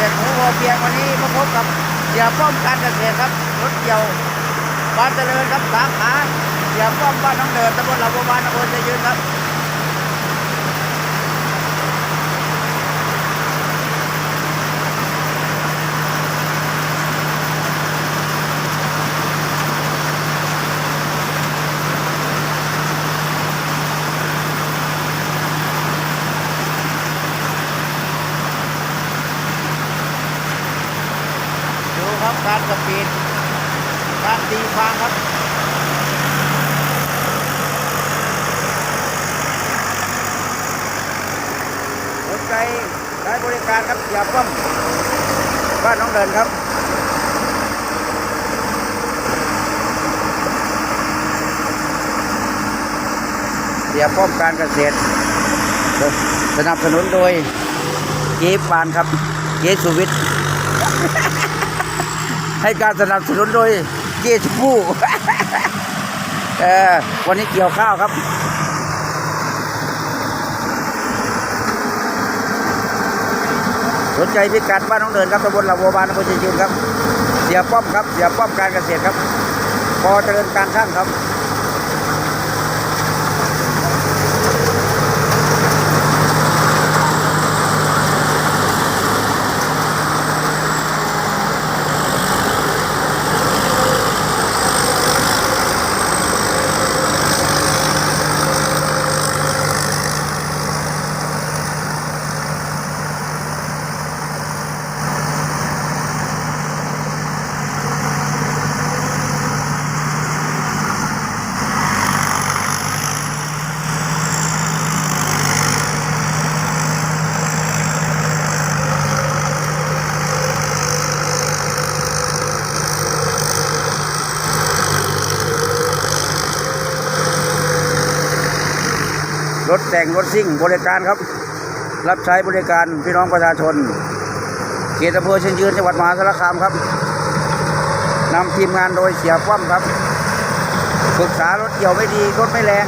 ษตรหมูพอเพียงวันนี้มาพบกับเสียป้อมการเกษตรครับรถเกี่ยวบ้านเจริญครับสาขาเสียป้อมบ้านน้องเดินตำบลหลังบัวบานอำเภอใจยืนครับ ครับ การสปีดการตีฟางครับสนใจใช้บริการครับอย่าป้อมบ้านน้องเดินครับเสียป้อมการเกษตร สนับสนุนโดยเจ๊ปานครับ เจ๊สุวิทย์ ให้การสนับสนุนโดยเจ๊ชมพู่เออวันนี้เกี่ยวข้าวครับสนใจพิกัดบ้านน้องเดินครับตำบลลาวบานอำเภอเชียงยืนครับ เสียป้อมครับ เสียป้อมการเกษตรครับ พอเจริญการช่างครับ รถแต่งรถซิ่งบริการครับ รับใช้บริการพี่น้องประชาชน เขตอำเภอเชียงยืนจังหวัดมหาสารคามครับนำทีมงานโดยเสียป้อมครับปรึกษารถเกี่ยวไม่ดีรถไม่แรง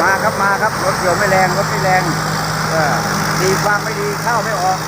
มาครับมาครับรถเกี่ยวไม่แรงรถไม่แรงดีฟังไม่ดีเข้าไม่ออก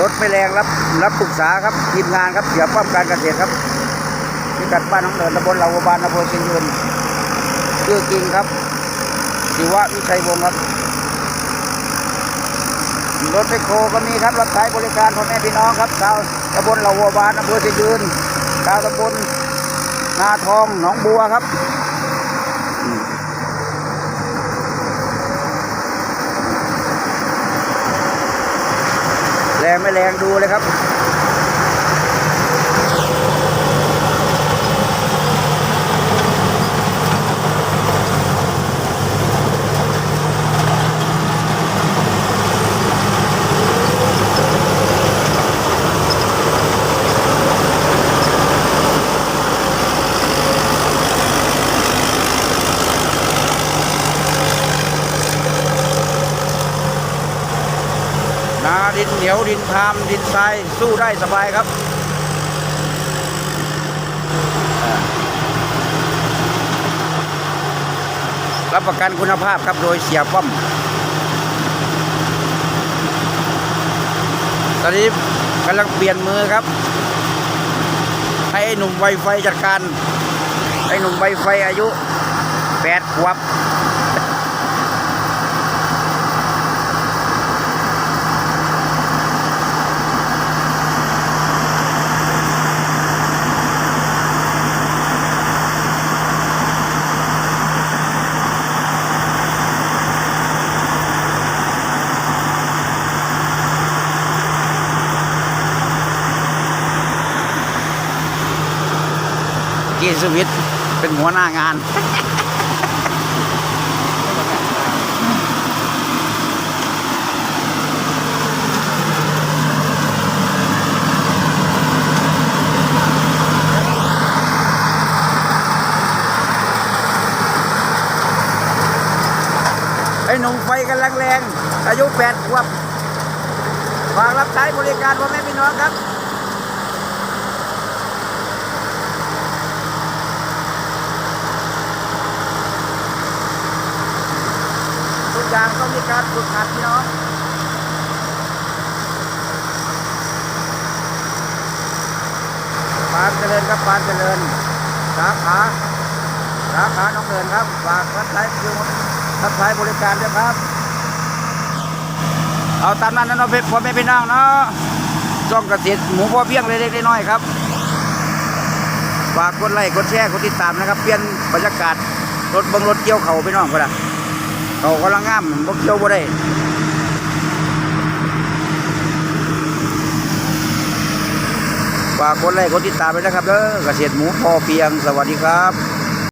รถไม่แรงรับรับปรึกษาครับทีมงานครับเสียป้อมการเกษตรครับพิกัดบ้านน้องเดินตำบลเหล่าวบานอำเภอเชียงยืนชื่อจริงครับศิวะวิชัยวงศ์ครับ รถไฟโคก็มีครับรับใช้บริการพ่อแม่พี่น้องครับชาวตำบลเหล่าวบานอำเภอเชียงยืนชาวตำบลนาทองหนองบัวครับ รงไม่แรงดูเลยครับ นาดินเหนียวดินทามดินทรายสู้ได้สบายครับรับประกันคุณภาพครับโดยเสียป้อม ตอนนี้กำลังเปลี่ยนมือครับ ให้ไอ้หนุ่มไวไฟจัดการ ไอ้หนุ่มไวไฟอายุแปดขวบ เจสวิตเป็นหัวหน้างาน ไอ้หนุ่มไฟกันแรงๆอายุแปดขวบฝากรับใช้บริการพ่อแม่พี่น้องครับ ย่างต้องมีการฝึกหัดพี่น้องปานเจริญครับปานเจริญ สาขาสาขาน้องเดินครับฝากรับใช้คือรับใช้บริการด้วยครับ เอาตามนั้นนะเนาะเพื่อนพ่อแม่พี่น้องเนาะช่องเกษตรหมูพ่อเพียงเล็กๆน้อยๆครับฝากกดไลค์กดแชร์กดติดตามนะครับ เปลี่ยนบรรยากาศรถบังรถเกี่ยวเขาพี่น้องก็ได้ เขากำลังงามบ่เกี่ยวบ่ได้ฝากกดไลค์กดติดตามไปนะครับเด้อเกษตรหมูพอเพียงสวัสดีครับ